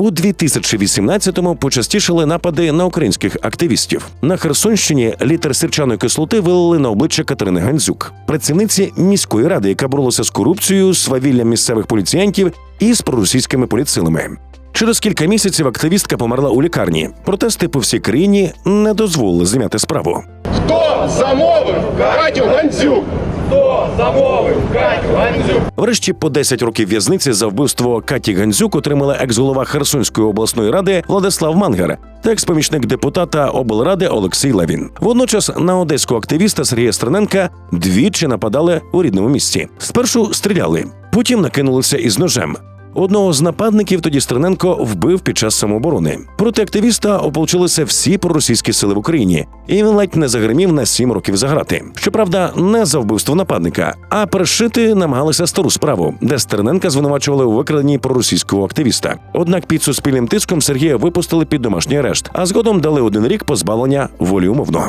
У 2018-му почастішали напади на українських активістів. На Херсонщині літр сірчаної кислоти вилили на обличчя Катерини Гандзюк, працівниці міської ради, яка боролася з корупцією, свавіллям місцевих поліціянтів і з проросійськими політсилами. Через кілька місяців активістка померла у лікарні. Протести по всій країні не дозволили зняти справу. Хто замовив Катю Гандзюк? Хто замовив Катю Гандзюк? Врешті по 10 років в'язниці за вбивство Каті Гандзюк отримали екс-голова Херсонської обласної ради Владислав Мангер та екс-помічник депутата облради Олексій Левін. Водночас на одеського активіста Сергія Стерненка двічі нападали у рідному місті. Спершу стріляли, потім накинулися із ножем. Одного з нападників тоді Стерненко вбив під час самооборони. Проти активіста ополчилися всі проросійські сили в Україні, і він ледь не загримів на сім років за грати. Щоправда, не за вбивство нападника, а перешити намагалися стару справу, де Стерненка звинувачували у викраденні проросійського активіста. Однак під суспільним тиском Сергія випустили під домашній арешт, а згодом дали один рік позбавлення волі умовно.